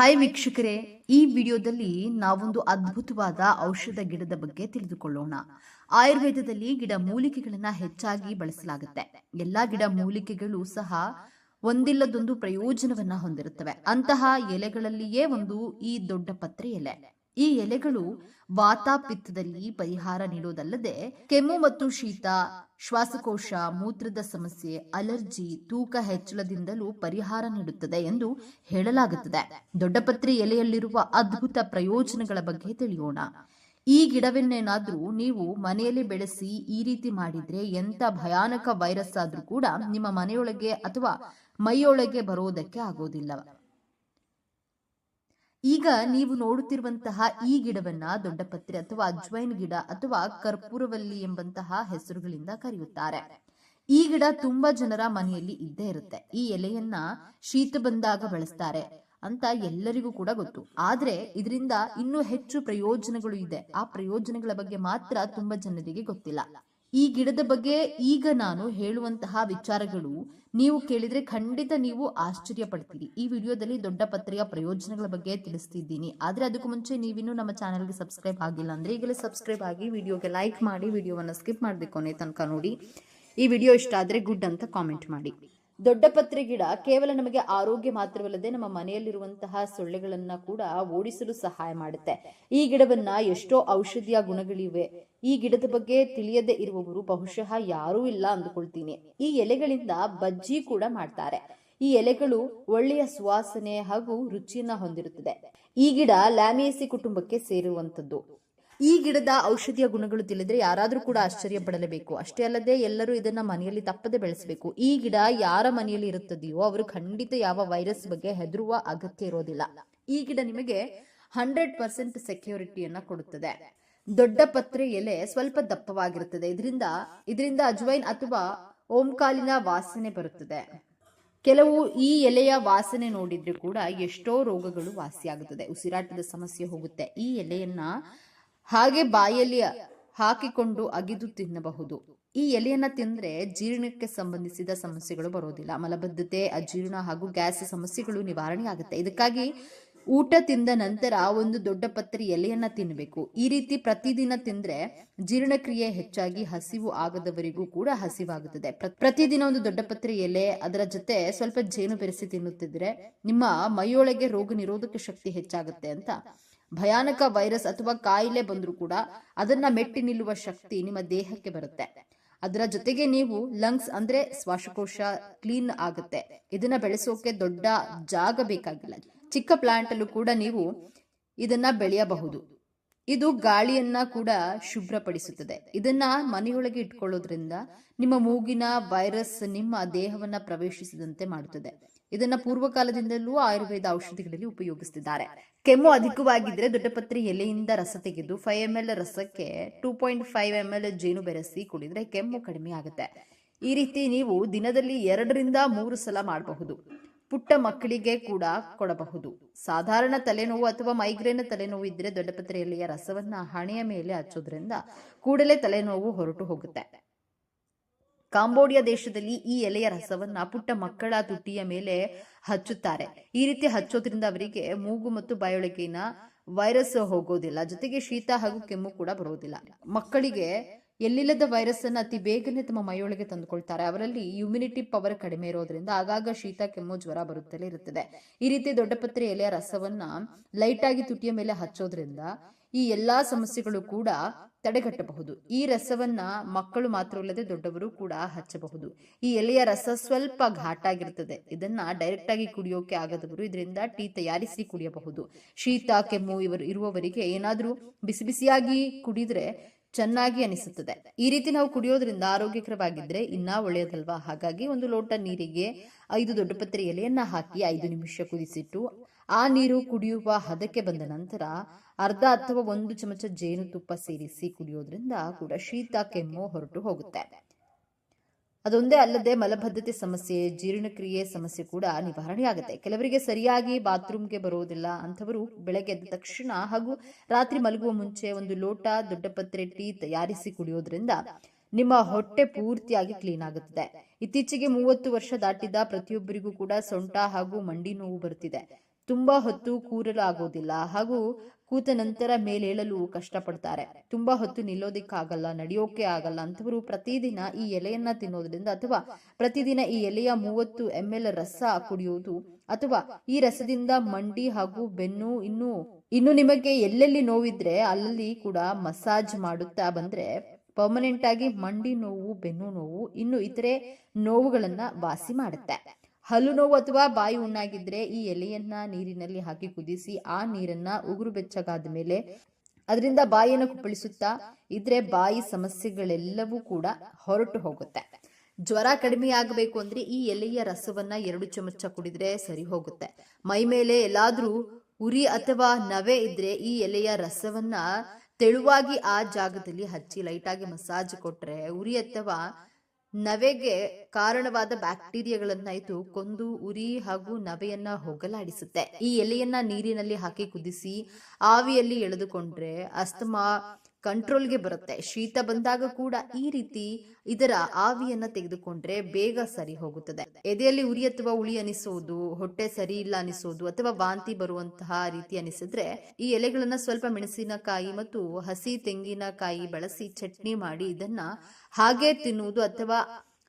Hi ವೀಕ್ಷಕರೇ, ಈ ವಿಡಿಯೋದಲ್ಲಿ ನಾವೊಂದು ಅದ್ಭುತವಾದ ಔಷಧ ಗಿಡದ ಬಗ್ಗೆ ತಿಳಿದುಕೊಳ್ಳೋಣ. ಆಯುರ್ವೇದದಲ್ಲಿ ಗಿಡ ಮೂಲಿಕೆಗಳನ್ನ ಹೆಚ್ಚಾಗಿ ಬಳಸಲಾಗುತ್ತೆ. ಎಲ್ಲಾ ಗಿಡ ಮೂಲಿಕೆಗಳು ಸಹ ಒಂದಿಲ್ಲದೊಂದು ಪ್ರಯೋಜನವನ್ನ ಹೊಂದಿರುತ್ತವೆ. ಅಂತಹ ಎಲೆಗಳಲ್ಲಿಯೇ ಒಂದು ಈ ದೊಡ್ಡ ಪತ್ರೆ ಎಲೆ. ಈ ಎಲೆಗಳು ವಾತಾಪಿತ್ತದಲ್ಲಿ ಪರಿಹಾರ ನೀಡೋದಲ್ಲದೆ ಕೆಮ್ಮು ಮತ್ತು ಶೀತ, ಶ್ವಾಸಕೋಶ, ಮೂತ್ರದ ಸಮಸ್ಯೆ, ಅಲರ್ಜಿ, ತೂಕ ಹೆಚ್ಚಳದಿಂದಲೂ ಪರಿಹಾರ ನೀಡುತ್ತದೆ ಎಂದು ಹೇಳಲಾಗುತ್ತದೆ. ದೊಡ್ಡಪತ್ರಿ ಎಲೆಯಲ್ಲಿರುವ ಅದ್ಭುತ ಪ್ರಯೋಜನಗಳ ಬಗ್ಗೆ ತಿಳಿಯೋಣ. ಈ ಗಿಡವನ್ನೇನಾದ್ರೂ ನೀವು ಮನೆಯಲ್ಲಿ ಬೆಳೆಸಿ ಈ ರೀತಿ ಮಾಡಿದ್ರೆ ಎಂತ ಭಯಾನಕ ವೈರಸ್ ಆದ್ರೂ ಕೂಡ ನಿಮ್ಮ ಮನೆಯೊಳಗೆ ಅಥವಾ ಮೈಯೊಳಗೆ ಬರೋದಕ್ಕೆ ಆಗೋದಿಲ್ಲ. ಈಗ ನೀವು ನೋಡುತ್ತಿರುವಂತಹ ಈ ಗಿಡವನ್ನ ದೊಡ್ಡಪತ್ರೆ ಅಥವಾ ಅಜ್ವೈನ್ ಗಿಡ ಅಥವಾ ಕರ್ಪೂರವಲ್ಲಿ ಎಂಬಂತಹ ಹೆಸರುಗಳಿಂದ ಕರೆಯುತ್ತಾರೆ. ಈ ಗಿಡ ತುಂಬಾ ಜನರ ಮನೆಯಲ್ಲಿ ಇದ್ದೇ ಇರುತ್ತೆ. ಈ ಎಲೆಯನ್ನ ಶೀತ ಬಂದಾಗ ಬಳಸ್ತಾರೆ ಅಂತ ಎಲ್ಲರಿಗೂ ಕೂಡ ಗೊತ್ತು. ಆದ್ರೆ ಇದರಿಂದ ಇನ್ನೂ ಹೆಚ್ಚು ಪ್ರಯೋಜನಗಳು ಇದೆ. ಆ ಪ್ರಯೋಜನಗಳ ಬಗ್ಗೆ ಮಾತ್ರ ತುಂಬಾ ಜನರಿಗೆ ಗೊತ್ತಿಲ್ಲ. ಈ ಗಿಡದ ಬಗ್ಗೆ ಈಗ ನಾನು ಹೇಳುವಂತಹ ವಿಚಾರಗಳು ನೀವು ಕೇಳಿದ್ರೆ ಖಂಡಿತ ನೀವು ಆಶ್ಚರ್ಯ ಪಡ್ತೀರಿ ಈ ವಿಡಿಯೋದಲ್ಲಿ ದೊಡ್ಡ ಪತ್ರೆಯ ಪ್ರಯೋಜನಗಳ ಬಗ್ಗೆ ತಿಳಿಸ್ತಿದ್ದೀನಿ. ಆದ್ರೆ ಅದಕ್ಕೂ ಮುಂಚೆ ನೀವಿನ್ನೂ ನಮ್ಮ ಚಾನೆಲ್ಗೆ ಸಬ್ಸ್ಕ್ರೈಬ್ ಆಗಿಲ್ಲ ಅಂದ್ರೆ ಈಗಲೇ ಸಬ್ಸ್ಕ್ರೈಬ್ ಆಗಿ ವಿಡಿಯೋಗೆ ಲೈಕ್ ಮಾಡಿ, ವಿಡಿಯೋವನ್ನು ಸ್ಕಿಪ್ ಮಾಡಬೇಕು ಅನ್ನೋ ತನಕ ನೋಡಿ. ಈ ವಿಡಿಯೋ ಇಷ್ಟ ಆದ್ರೆ ಗುಡ್ ಅಂತ ಕಾಮೆಂಟ್ ಮಾಡಿ. ದೊಡ್ಡ ಪತ್ರೆ ಗಿಡ ಕೇವಲ ನಮಗೆ ಆರೋಗ್ಯ ಮಾತ್ರವಲ್ಲದೆ ನಮ್ಮ ಮನೆಯಲ್ಲಿರುವಂತಹ ಸೊಳ್ಳೆಗಳನ್ನ ಕೂಡ ಓಡಿಸಲು ಸಹಾಯ ಮಾಡುತ್ತೆ. ಈ ಗಿಡವನ್ನ ಎಷ್ಟೋ ಔಷಧಿಯ ಗುಣಗಳಿವೆ. ಈ ಗಿಡದ ಬಗ್ಗೆ ತಿಳಿಯದೆ ಇರುವವರು ಬಹುಶಃ ಯಾರೂ ಇಲ್ಲ ಅಂದುಕೊಳ್ತೀನಿ. ಈ ಎಲೆಗಳಿಂದ ಬಜ್ಜಿ ಕೂಡ ಮಾಡ್ತಾರೆ. ಈ ಎಲೆಗಳು ಒಳ್ಳೆಯ ಸುವಾಸನೆ ಹಾಗೂ ರುಚಿಯನ್ನ ಹೊಂದಿರುತ್ತದೆ. ಈ ಗಿಡ ಲ್ಯಾಮಿಯಸಿ ಕುಟುಂಬಕ್ಕೆ ಸೇರುವಂತದ್ದು ಈ ಗಿಡದ ಔಷಧಿಯ ಗುಣಗಳು ತಿಳಿದ್ರೆ ಯಾರಾದರೂ ಕೂಡ ಆಶ್ಚರ್ಯ ಪಡಲೇಬೇಕು. ಅಷ್ಟೇ ಅಲ್ಲದೆ ಎಲ್ಲರೂ ಇದನ್ನ ಮನೆಯಲ್ಲಿ ತಪ್ಪದೆ ಬೆಳೆಸಬೇಕು. ಈ ಗಿಡ ಯಾರ ಮನೆಯಲ್ಲಿ ಇರುತ್ತದೆಯೋ ಅವರು ಖಂಡಿತ ಯಾವ ವೈರಸ್ ಬಗ್ಗೆ ಹೆದರುವ ಅಗತ್ಯ ಇರೋದಿಲ್ಲ. ಈ ಗಿಡ ನಿಮಗೆ ಹಂಡ್ರೆಡ್ ಪರ್ಸೆಂಟ್ ಸೆಕ್ಯೂರಿಟಿಯನ್ನ ಕೊಡುತ್ತದೆ. ದೊಡ್ಡ ಪತ್ರೆ ಎಲೆ ಸ್ವಲ್ಪ ದಪ್ಪವಾಗಿರುತ್ತದೆ. ಇದರಿಂದ ಇದರಿಂದ ಅಜ್ವೈನ್ ಅಥವಾ ಓಂಕಾಲಿನ ವಾಸನೆ ಬರುತ್ತದೆ. ಕೆಲವು ಈ ಎಲೆಯ ವಾಸನೆ ನೋಡಿದ್ರೆ ಕೂಡ ಎಷ್ಟೋ ರೋಗಗಳು ವಾಸಿಯಾಗುತ್ತದೆ. ಉಸಿರಾಟದ ಸಮಸ್ಯೆ ಹೋಗುತ್ತೆ. ಈ ಎಲೆಯನ್ನ ಹಾಗೆ ಬಾಯಲ್ಲಿ ಹಾಕಿಕೊಂಡು ಅಗಿದು ತಿನ್ನಬಹುದು. ಈ ಎಲೆಯನ್ನ ತಿಂದ್ರೆ ಜೀರ್ಣಕ್ಕೆ ಸಂಬಂಧಿಸಿದ ಸಮಸ್ಯೆಗಳು ಬರೋದಿಲ್ಲ. ಮಲಬದ್ಧತೆ, ಅಜೀರ್ಣ ಹಾಗೂ ಗ್ಯಾಸ್ ಸಮಸ್ಯೆಗಳು ನಿವಾರಣೆ ಆಗುತ್ತೆ. ಇದಕ್ಕಾಗಿ ಊಟ ತಿಂದ ನಂತರ ಒಂದು ದೊಡ್ಡ ಪತ್ರೆ ಎಲೆಯನ್ನ ತಿನ್ನಬೇಕು ಈ ರೀತಿ ಪ್ರತಿದಿನ ತಿಂದ್ರೆ ಜೀರ್ಣಕ್ರಿಯೆ ಹೆಚ್ಚಾಗಿ ಹಸಿವು ಆಗದವರಿಗೂ ಕೂಡ ಹಸಿವಾಗುತ್ತದೆ. ಪ್ರ- ಪ್ರತಿದಿನ ಒಂದು ದೊಡ್ಡ ಪತ್ರೆ ಎಲೆ ಅದರ ಜೊತೆ ಸ್ವಲ್ಪ ಜೇನು ಬೆರೆಸಿ ತಿನ್ನುತ್ತಿದ್ರೆ ನಿಮ್ಮ ಮೈಯೊಳಗೆ ರೋಗ ನಿರೋಧಕ ಶಕ್ತಿ ಹೆಚ್ಚಾಗುತ್ತೆ ಅಂತ ಭಯಾನಕ ವೈರಸ್ ಅಥವಾ ಕಾಯಿಲೆ ಬಂದರೂ ಕೂಡ ಅದನ್ನ ಮೆಟ್ಟಿ ನಿಲ್ಲುವ ಶಕ್ತಿ ನಿಮ್ಮ ದೇಹಕ್ಕೆ ಬರುತ್ತೆ. ಅದರ ಜೊತೆಗೆ ನೀವು ಲಂಗ್ಸ್ ಅಂದ್ರೆ ಶ್ವಾಸಕೋಶ ಕ್ಲೀನ್ ಆಗುತ್ತೆ. ಇದನ್ನ ಬೆಳೆಸೋಕೆ ದೊಡ್ಡ ಜಾಗ ಬೇಕಾಗಿಲ್ಲ. ಚಿಕ್ಕ ಪ್ಲಾಂಟ್ ಅಲ್ಲೂ ಕೂಡ ನೀವು ಇದನ್ನ ಬೆಳೆಯಬಹುದು. ಇದು ಗಾಳಿಯನ್ನ ಕೂಡ ಶುಭ್ರಪಡಿಸುತ್ತದೆ. ಇದನ್ನ ಮನೆಯೊಳಗೆ ಇಟ್ಕೊಳ್ಳೋದ್ರಿಂದ ನಿಮ್ಮ ಮೂಗಿನ ವೈರಸ್ ನಿಮ್ಮ ದೇಹವನ್ನ ಪ್ರವೇಶಿಸದಂತೆ ಮಾಡುತ್ತದೆ. ಇದನ್ನ ಪೂರ್ವಕಾಲದಿಂದಲೂ ಆಯುರ್ವೇದ ಔಷಧಿಗಳಲ್ಲಿ ಉಪಯೋಗಿಸುತ್ತಿದ್ದಾರೆ ಕೆಮ್ಮು ಅಧಿಕವಾಗಿದ್ರೆ ದೊಡ್ಡಪತ್ರಿ ಎಲೆಯಿಂದ ರಸ ತೆಗೆದು ಫೈವ್ ಎಂ ಎಲ್ ರಸಕ್ಕೆ two point five M L ಜೇನು ಬೆರೆಸಿ ಕುಡಿದ್ರೆ ಕೆಮ್ಮು ಕಡಿಮೆ ಆಗುತ್ತೆ. ಈ ರೀತಿ ನೀವು ದಿನದಲ್ಲಿ ಎರಡರಿಂದ ಮೂರು ಸಲ ಮಾಡಬಹುದು. ಪುಟ್ಟ ಮಕ್ಕಳಿಗೆ ಕೂಡ ಕೊಡಬಹುದು. ಸಾಧಾರಣ ತಲೆನೋವು ಅಥವಾ ಮೈಗ್ರೇನ್ ತಲೆನೋವು ಇದ್ರೆ ದೊಡ್ಡಪತ್ರೆ ಎಲೆಯ ರಸವನ್ನ ಹಣೆಯ ಮೇಲೆ ಹಚ್ಚೋದ್ರಿಂದ ಕೂಡಲೇ ತಲೆನೋವು ಹೊರಟು ಹೋಗುತ್ತೆ. ಕಾಂಬೋಡಿಯಾ ದೇಶದಲ್ಲಿ ಈ ಎಲೆಯ ರಸವನ್ನ ಪುಟ್ಟ ಮಕ್ಕಳ ತುಟಿಯ ಮೇಲೆ ಹಚ್ಚುತ್ತಾರೆ. ಈ ರೀತಿ ಹಚ್ಚೋದ್ರಿಂದ ಅವರಿಗೆ ಮೂಗು ಮತ್ತು ಬಾಯೊಳಗಿನ ವೈರಸ್ ಹೋಗೋದಿಲ್ಲ. ಜೊತೆಗೆ ಶೀತ ಹಾಗೂ ಕೆಮ್ಮು ಕೂಡ ಬರೋದಿಲ್ಲ. ಮಕ್ಕಳಿಗೆ ಎಲ್ಲಿಲ್ಲದ ವೈರಸ್ ಅನ್ನ ಅತಿ ಬೇಗನೆ ತಮ್ಮ ಮೈಯೊಳಗೆ ತಂದುಕೊಳ್ತಾರೆ. ಅವರಲ್ಲಿ ಇಮ್ಯುನಿಟಿ ಪವರ್ ಕಡಿಮೆ ಇರೋದ್ರಿಂದ ಆಗಾಗ ಶೀತ, ಕೆಮ್ಮು, ಜ್ವರ ಬರುತ್ತಲೇ ಇರುತ್ತದೆ. ಈ ರೀತಿ ದೊಡ್ಡಪತ್ರೆ ಎಲೆಯ ರಸವನ್ನ ಲೈಟ್ ಆಗಿ ತುಟಿಯ ಮೇಲೆ ಹಚ್ಚೋದ್ರಿಂದ ಈ ಎಲ್ಲಾ ಸಮಸ್ಯೆಗಳು ಕೂಡ ತಡೆಗಟ್ಟಬಹುದು. ಈ ರಸವನ್ನ ಮಕ್ಕಳು ಮಾತ್ರವಲ್ಲದೆ ದೊಡ್ಡವರು ಕೂಡ ಹಚ್ಚಬಹುದು. ಈ ಎಲೆಯ ರಸ ಸ್ವಲ್ಪ ಘಾಟಾಗಿರುತ್ತದೆ ಇದನ್ನ ಡೈರೆಕ್ಟ್ ಆಗಿ ಕುಡಿಯೋಕೆ ಆಗದವರು ಇದರಿಂದ ಟೀ ತಯಾರಿಸಿ ಕುಡಿಯಬಹುದು. ಶೀತ, ಕೆಮ್ಮು ಇವರು ಇರುವವರಿಗೆ ಏನಾದರೂ ಬಿಸಿ ಬಿಸಿಯಾಗಿ ಕುಡಿದ್ರೆ ಚೆನ್ನಾಗಿ ಅನಿಸುತ್ತದೆ. ಈ ರೀತಿ ನಾವು ಕುಡಿಯೋದ್ರಿಂದ ಆರೋಗ್ಯಕರವಾಗಿದ್ರೆ ಇನ್ನ ಒಳ್ಳೆಯದಲ್ವಾ ಹಾಗಾಗಿ ಒಂದು ಲೋಟ ನೀರಿಗೆ ಐದು ದೊಡ್ಡ ಪತ್ರೆ ಎಲೆಯನ್ನ ಹಾಕಿ ಐದು ನಿಮಿಷ ಕುದಿಸಿಟ್ಟು ಆ ನೀರು ಕುಡಿಯುವ ಹದಕ್ಕೆ ಬಂದ ನಂತರ ಅರ್ಧ ಅಥವಾ ಒಂದು ಚಮಚ ಜೇನುತುಪ್ಪ ಸೇರಿಸಿ ಕುಡಿಯೋದ್ರಿಂದ ಕೂಡ ಶೀತ, ಕೆಮ್ಮು ಹೊರಟು ಹೋಗುತ್ತೆ. ಅದೊಂದೇ ಅಲ್ಲದೆ ಮಲಬದ್ಧತೆ ಸಮಸ್ಯೆ, ಜೀರ್ಣಕ್ರಿಯೆ ಸಮಸ್ಯೆ ಕೂಡ ನಿವಾರಣೆ ಆಗುತ್ತೆ ಕೆಲವರಿಗೆ ಸರಿಯಾಗಿ ಬಾತ್ರೂಮ್ಗೆ ಬರೋದಿಲ್ಲ ಅಂಥವರು ಬೆಳಗ್ಗೆ ಎದ್ದ ತಕ್ಷಣ ಹಾಗೂ ರಾತ್ರಿ ಮಲಗುವ ಮುಂಚೆ ಒಂದು ಲೋಟ ದೊಡ್ಡ ಪತ್ರೆ ಟೀ ತಯಾರಿಸಿ ಕುಡಿಯೋದ್ರಿಂದ ನಿಮ್ಮ ಹೊಟ್ಟೆ ಪೂರ್ತಿಯಾಗಿ ಕ್ಲೀನ್ ಆಗುತ್ತದೆ. ಇತ್ತೀಚೆಗೆ ಮೂವತ್ತು ವರ್ಷ ದಾಟಿದ ಪ್ರತಿಯೊಬ್ಬರಿಗೂ ಕೂಡ ಸೊಂಟ ಹಾಗೂ ಮಂಡಿ ನೋವು ಬರುತ್ತಿದೆ. ತುಂಬಾ ಹೊತ್ತು ಕೂರಲು ಆಗೋದಿಲ್ಲ ಹಾಗೂ ಕೂತ ನಂತರ ಮೇಲೇಳಲು ಕಷ್ಟಪಡ್ತಾರೆ. ತುಂಬಾ ಹೊತ್ತು ನಿಲ್ಲೋದಿಕ್ಕಾಗಲ್ಲ, ನಡೆಯೋಕೆ ಆಗಲ್ಲ. ಅಂತವರು ಪ್ರತಿದಿನ ಈ ಎಲೆಯನ್ನ ತಿನ್ನೋದ್ರಿಂದ ಅಥವಾ ಪ್ರತಿದಿನ ಈ ಎಲೆಯ ಮೂವತ್ತು ಎಂ ಎಲ್ ರಸ ಕುಡಿಯುವುದು ಅಥವಾ ಈ ರಸದಿಂದ ಮಂಡಿ ಹಾಗೂ ಬೆನ್ನು ಇನ್ನು ಇನ್ನು ನಿಮಗೆ ಎಲ್ಲೆಲ್ಲಿ ನೋವಿದ್ರೆ ಅಲ್ಲಲ್ಲಿ ಕೂಡ ಮಸಾಜ್ ಮಾಡುತ್ತಾ ಬಂದ್ರೆ ಪರ್ಮನೆಂಟ್ ಆಗಿ ಮಂಡಿ ನೋವು, ಬೆನ್ನು ನೋವು, ಇನ್ನು ಇತರೆ ನೋವುಗಳನ್ನ ವಾಸಿ ಮಾಡುತ್ತೆ. ಹಲ್ಲು ನೋವು ಅಥವಾ ಬಾಯಿ ಉಣ್ಣಾಗಿದ್ರೆ ಈ ಎಲೆಯನ್ನ ನೀರಿನಲ್ಲಿ ಹಾಕಿ ಕುದಿಸಿ ಆ ನೀರನ್ನ ಉಗುರು ಬೆಚ್ಚಗಾದ ಮೇಲೆ ಅದರಿಂದ ಬಾಯಿಯನ್ನು ಕುಪ್ಪಳಿಸುತ್ತಾ ಇದ್ರೆ ಬಾಯಿ ಸಮಸ್ಯೆಗಳೆಲ್ಲವೂ ಕೂಡ ಹೊರಟು ಹೋಗುತ್ತೆ. ಜ್ವರ ಕಡಿಮೆ ಆಗಬೇಕು ಅಂದ್ರೆ ಈ ಎಲೆಯ ರಸವನ್ನ ಎರಡು ಚಮಚ ಕುಡಿದ್ರೆ ಸರಿ ಹೋಗುತ್ತೆ. ಮೈ ಮೇಲೆ ಎಲ್ಲಾದ್ರೂ ಉರಿ ಅಥವಾ ನವೆ ಇದ್ರೆ ಈ ಎಲೆಯ ರಸವನ್ನ ತೆಳುವಾಗಿ ಆ ಜಾಗದಲ್ಲಿ ಹಚ್ಚಿ ಲೈಟಾಗಿ ಮಸಾಜ್ ಕೊಟ್ರೆ ಉರಿ ಅಥವಾ ನವೆಗೆ ಕಾರಣವಾದ ಬ್ಯಾಕ್ಟೀರಿಯಾಗಳನ್ನ ಇದು ಕೊಂದು, ಉರಿ ಹಾಗೂ ನವೆಯನ್ನ ಹೋಗಲಾಡಿಸುತ್ತೆ. ಈ ಎಲೆಯನ್ನ ನೀರಿನಲ್ಲಿ ಹಾಕಿ ಕುದಿಸಿ, ಆವಿಯಲ್ಲಿ ಎಳೆದುಕೊಂಡ್ರೆ ಅಸ್ತಮಾ ಕಂಟ್ರೋಲ್ಗೆ ಬರುತ್ತೆ. ಶೀತ ಬಂದಾಗ ಕೂಡ ಈ ರೀತಿ ಇದರ ಆವಿಯನ್ನ ತೆಗೆದುಕೊಂಡ್ರೆ ಬೇಗ ಸರಿ ಹೋಗುತ್ತದೆ. ಎದೆಯಲ್ಲಿ ಉರಿ ಅಥವಾ ಉಳಿ ಅನಿಸುವುದು ಹೊಟ್ಟೆ ಸರಿ ಇಲ್ಲ ಅನಿಸುವುದು ಅಥವಾ ವಾಂತಿ ಬರುವಂತಹ ರೀತಿ ಅನಿಸಿದ್ರೆ ಈ ಎಲೆಗಳನ್ನ ಸ್ವಲ್ಪ ಮೆಣಸಿನಕಾಯಿ ಮತ್ತು ಹಸಿ ತೆಂಗಿನಕಾಯಿ ಬಳಸಿ ಚಟ್ನಿ ಮಾಡಿ ಇದನ್ನ ಹಾಗೆ ತಿನ್ನುವುದು ಅಥವಾ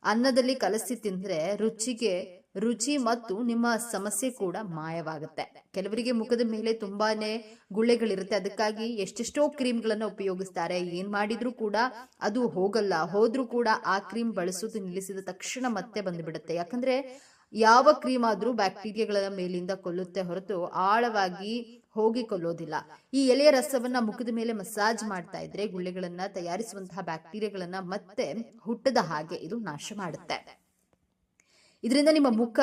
ಅನ್ನದಲ್ಲಿ ಕಲಸಿ ತಿಂದ್ರೆ ರುಚಿಗೆ ರುಚಿ ಮತ್ತು ನಿಮ್ಮ ಸಮಸ್ಯೆ ಕೂಡ ಮಾಯವಾಗುತ್ತೆ. ಕೆಲವರಿಗೆ ಮುಖದ ಮೇಲೆ ತುಂಬಾನೇ ಗುಳ್ಳೆಗಳಿರುತ್ತೆ. ಅದಕ್ಕಾಗಿ ಎಷ್ಟೆಷ್ಟೋ ಕ್ರೀಮ್ಗಳನ್ನ ಉಪಯೋಗಿಸ್ತಾರೆ. ಏನ್ ಮಾಡಿದ್ರೂ ಕೂಡ ಅದು ಹೋಗಲ್ಲ. ಹೋದ್ರೂ ಕೂಡ ಆ ಕ್ರೀಮ್ ಬಳಸೋದು ನಿಲ್ಲಿಸಿದ ತಕ್ಷಣ ಮತ್ತೆ ಬಂದ್ಬಿಡುತ್ತೆ. ಯಾಕಂದ್ರೆ ಯಾವ ಕ್ರೀಮ್ ಆದ್ರೂ ಬ್ಯಾಕ್ಟೀರಿಯಾಗಳ ಮೇಲಿಂದ ಕೊಲ್ಲುತ್ತೆ ಹೊರತು ಆಳವಾಗಿ ಹೋಗಿ ಕೊಲ್ಲೋದಿಲ್ಲ. ಈ ಎಲೆಯ ರಸವನ್ನ ಮುಖದ ಮೇಲೆ ಮಸಾಜ್ ಮಾಡ್ತಾ ಇದ್ರೆ ಗುಳ್ಳೆಗಳನ್ನ ತಯಾರಿಸುವಂತಹ ಬ್ಯಾಕ್ಟೀರಿಯಾಗಳನ್ನ ಮತ್ತೆ ಹುಟ್ಟದ ಹಾಗೆ ಇದು ನಾಶ ಮಾಡುತ್ತೆ. ಇದರಿಂದ ನಿಮ್ಮ ಮುಖ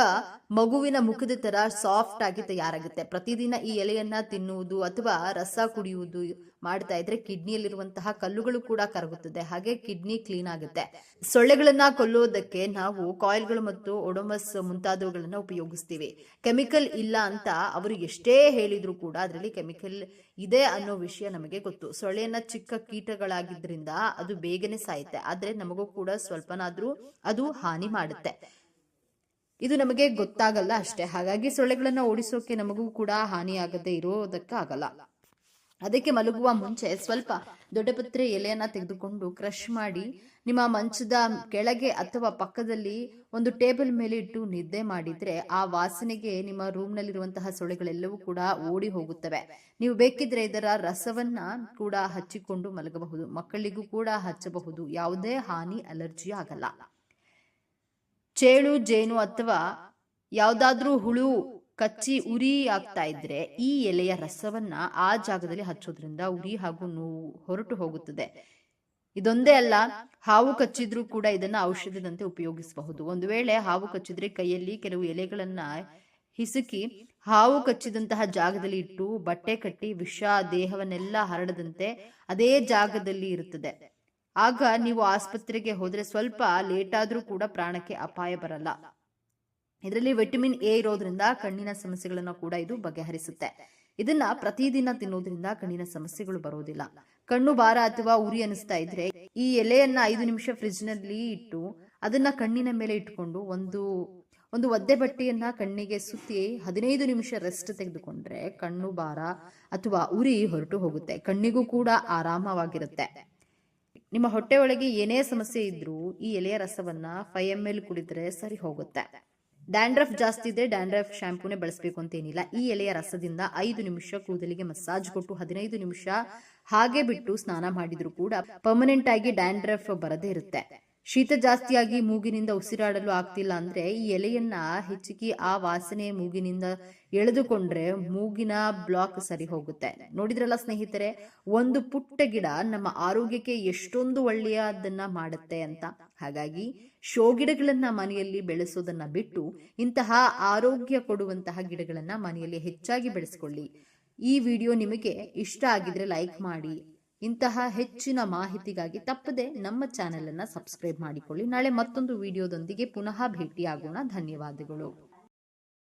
ಮಗುವಿನ ಮುಖದ ತರ ಸಾಫ್ಟ್ ಆಗಿ ತಯಾರಾಗುತ್ತೆ. ಪ್ರತಿದಿನ ಈ ಎಲೆಯನ್ನ ತಿನ್ನುವುದು ಅಥವಾ ರಸ ಕುಡಿಯುವುದು ಮಾಡ್ತಾ ಇದ್ರೆ ಕಿಡ್ನಿಯಲ್ಲಿರುವಂತಹ ಕಲ್ಲುಗಳು ಕೂಡ ಕರಗುತ್ತದೆ. ಹಾಗೆ ಕಿಡ್ನಿ ಕ್ಲೀನ್ ಆಗುತ್ತೆ. ಸೊಳ್ಳೆಗಳನ್ನ ಕೊಲ್ಲುವುದಕ್ಕೆ ನಾವು ಕಾಯಿಲ್ಗಳು ಮತ್ತು ಒಡೊಮಸ್ ಮುಂತಾದವುಗಳನ್ನ ಉಪಯೋಗಿಸ್ತೀವಿ. ಕೆಮಿಕಲ್ ಇಲ್ಲ ಅಂತ ಅವರು ಎಷ್ಟೇ ಹೇಳಿದ್ರು ಕೂಡ ಅದರಲ್ಲಿ ಕೆಮಿಕಲ್ ಇದೆ ಅನ್ನೋ ವಿಷಯ ನಮಗೆ ಗೊತ್ತು. ಸೊಳ್ಳೆಯನ್ನ ಚಿಕ್ಕ ಕೀಟಗಳಾಗಿದ್ರಿಂದ ಅದು ಬೇಗನೆ ಸಾಯುತ್ತೆ. ಆದ್ರೆ ನಮಗೂ ಕೂಡ ಸ್ವಲ್ಪನಾದ್ರೂ ಅದು ಹಾನಿ ಮಾಡುತ್ತೆ. ಇದು ನಮಗೆ ಗೊತ್ತಾಗಲ್ಲ ಅಷ್ಟೇ. ಹಾಗಾಗಿ ಸೊಳ್ಳೆಗಳನ್ನ ಓಡಿಸೋಕೆ ನಮಗೂ ಕೂಡ ಹಾನಿಯಾಗದೆ ಇರೋದಕ್ಕಾಗಲ್ಲ. ಅದಕ್ಕೆ ಮಲಗುವ ಮುಂಚೆ ಸ್ವಲ್ಪ ದೊಡ್ಡಪತ್ರೆ ಎಲೆಯನ್ನ ತೆಗೆದುಕೊಂಡು ಕ್ರಷ್ ಮಾಡಿ ನಿಮ್ಮ ಮಂಚದ ಕೆಳಗೆ ಅಥವಾ ಪಕ್ಕದಲ್ಲಿ ಒಂದು ಟೇಬಲ್ ಮೇಲೆ ಇಟ್ಟು ನಿದ್ದೆ ಮಾಡಿದ್ರೆ ಆ ವಾಸನೆಗೆ ನಿಮ್ಮ ರೂಮ್ನಲ್ಲಿರುವಂತಹ ಸೊಳೆಗಳೆಲ್ಲವೂ ಕೂಡ ಓಡಿ ಹೋಗುತ್ತವೆ. ನೀವು ಬೇಕಿದ್ರೆ ಇದರ ರಸವನ್ನ ಕೂಡ ಹಚ್ಚಿಕೊಂಡು ಮಲಗಬಹುದು. ಮಕ್ಕಳಿಗೂ ಕೂಡ ಹಚ್ಚಬಹುದು. ಯಾವುದೇ ಹಾನಿ, ಅಲರ್ಜಿ ಆಗಲ್ಲ. ಚೇಳು, ಜೇನು ಅಥವಾ ಯಾವ್ದಾದ್ರೂ ಹುಳು, ಕಚ್ಚಿ, ಉರಿ ಆಗ್ತಾ ಇದ್ರೆ ಈ ಎಲೆಯ ರಸವನ್ನ ಆ ಜಾಗದಲ್ಲಿ ಹಚ್ಚೋದ್ರಿಂದ ಉರಿ ಹಾಗೂ ನೋವು ಹೊರಟು ಹೋಗುತ್ತದೆ. ಇದೊಂದೇ ಅಲ್ಲ, ಹಾವು ಕಚ್ಚಿದ್ರೂ ಕೂಡ ಇದನ್ನ ಔಷಧದಂತೆ ಉಪಯೋಗಿಸಬಹುದು. ಒಂದು ವೇಳೆ ಹಾವು ಕಚ್ಚಿದ್ರೆ ಕೈಯಲ್ಲಿ ಕೆಲವು ಎಲೆಗಳನ್ನ ಹಿಸುಕಿ ಹಾವು ಕಚ್ಚಿದಂತಹ ಜಾಗದಲ್ಲಿ ಇಟ್ಟು ಬಟ್ಟೆ ಕಟ್ಟಿ ವಿಷ, ದೇಹವನ್ನೆಲ್ಲ ಹರಡದಂತೆ ಅದೇ ಜಾಗದಲ್ಲಿ ಇರುತ್ತದೆ. ಆಗ ನೀವು ಆಸ್ಪತ್ರೆಗೆ ಹೋದ್ರೆ ಸ್ವಲ್ಪ ಲೇಟ್ ಆದ್ರೂ ಕೂಡ ಪ್ರಾಣಕ್ಕೆ ಅಪಾಯ ಬರಲ್ಲ. ಇದರಲ್ಲಿ ವಿಟಮಿನ್ ಎ ಇರೋದ್ರಿಂದ ಕಣ್ಣಿನ ಸಮಸ್ಯೆಗಳನ್ನು ಕೂಡ ಇದು ಬಗೆಹರಿಸುತ್ತೆ. ಇದನ್ನ ಪ್ರತಿದಿನ ತಿನ್ನೋದ್ರಿಂದ ಕಣ್ಣಿನ ಸಮಸ್ಯೆಗಳು ಬರೋದಿಲ್ಲ. ಕಣ್ಣು ಭಾರ ಅಥವಾ ಉರಿ ಅನಿಸ್ತಾ ಇದ್ರೆ ಈ ಎಲೆಯನ್ನ ಐದು ನಿಮಿಷ ಫ್ರಿಜ್ನಲ್ಲಿ ಇಟ್ಟು ಅದನ್ನ ಕಣ್ಣಿನ ಮೇಲೆ ಇಟ್ಕೊಂಡು ಒಂದು ಒಂದು ಒದ್ದೆ ಬಟ್ಟೆಯನ್ನ ಕಣ್ಣಿಗೆ ಸುತ್ತಿ ಹದಿನೈದು ನಿಮಿಷ ರೆಸ್ಟ್ ತೆಗೆದುಕೊಂಡ್ರೆ ಕಣ್ಣು ಭಾರ ಅಥವಾ ಉರಿ ಹೊರಟು ಹೋಗುತ್ತೆ. ಕಣ್ಣಿಗೂ ಕೂಡ ಆರಾಮವಾಗಿರುತ್ತೆ. ನಿಮ್ಮ ಹೊಟ್ಟೆ ಒಳಗೆ ಏನೇ ಸಮಸ್ಯೆ ಇದ್ರೂ ಈ ಎಲೆಯ ರಸವನ್ನ ಫೈವ್ ಎಂ ಎಲ್ ಕುಡಿದ್ರೆ ಸರಿ ಹೋಗುತ್ತೆ. ಡ್ಯಾಂಡ್ರಫ್ ಜಾಸ್ತಿ ಇದೆ, ಡ್ಯಾಂಡ್ರಫ್ ಶಾಂಪೂನೇ ಬಳಸಬೇಕು ಅಂತ ಏನಿಲ್ಲ. ಈ ಎಲೆಯ ರಸದಿಂದ ಐದು ನಿಮಿಷ ಕೂದಲಿಗೆ ಮಸಾಜ್ ಕೊಟ್ಟು ಹದಿನೈದು ನಿಮಿಷ ಹಾಗೆ ಬಿಟ್ಟು ಸ್ನಾನ ಮಾಡಿದ್ರು ಕೂಡ ಪರ್ಮನೆಂಟ್ ಆಗಿ ಡ್ಯಾಂಡ್ರಫ್ ಬರದೇ ಇರುತ್ತೆ. ಶೀತ ಜಾಸ್ತಿಯಾಗಿ ಮೂಗಿನಿಂದ ಉಸಿರಾಡಲು ಆಗ್ತಿಲ್ಲ ಅಂದ್ರೆ ಈ ಎಲೆಯನ್ನ ಹೆಚ್ಚಿಗೆ ಆ ವಾಸನೆ ಮೂಗಿನಿಂದ ಎಳೆದುಕೊಂಡ್ರೆ ಮೂಗಿನ ಬ್ಲಾಕ್ ಸರಿ ಹೋಗುತ್ತೆ. ನೋಡಿದ್ರಲ್ಲ ಸ್ನೇಹಿತರೆ, ಒಂದು ಪುಟ್ಟ ಗಿಡ ನಮ್ಮ ಆರೋಗ್ಯಕ್ಕೆ ಎಷ್ಟೊಂದು ಒಳ್ಳೆಯದನ್ನ ಮಾಡುತ್ತೆ ಅಂತ. ಹಾಗಾಗಿ ಶೋ ಗಿಡಗಳನ್ನ ಮನೆಯಲ್ಲಿ ಬೆಳೆಸೋದನ್ನ ಬಿಟ್ಟು ಇಂತಹ ಆರೋಗ್ಯ ಕೊಡುವಂತಹ ಗಿಡಗಳನ್ನ ಮನೆಯಲ್ಲಿ ಹೆಚ್ಚಾಗಿ ಬೆಳೆಸ್ಕೊಳ್ಳಿ. ಈ ವಿಡಿಯೋ ನಿಮಗೆ ಇಷ್ಟ ಆಗಿದ್ರೆ ಲೈಕ್ ಮಾಡಿ ಇಂತಹ ಹೆಚ್ಚಿನ ಮಾಹಿತಿಗಾಗಿ ತಪ್ಪದೆ ನಮ್ಮ ಚಾನೆಲ್ ಅನ್ನ ಸಬ್ಸ್ಕ್ರೈಬ್ ಮಾಡಿಕೊಳ್ಳಿ. ನಾಳೆ ಮತ್ತೊಂದು ವಿಡಿಯೋದೊಂದಿಗೆ ಪುನಃ ಭೇಟಿಯಾಗೋಣ. ಧನ್ಯವಾದಗಳು.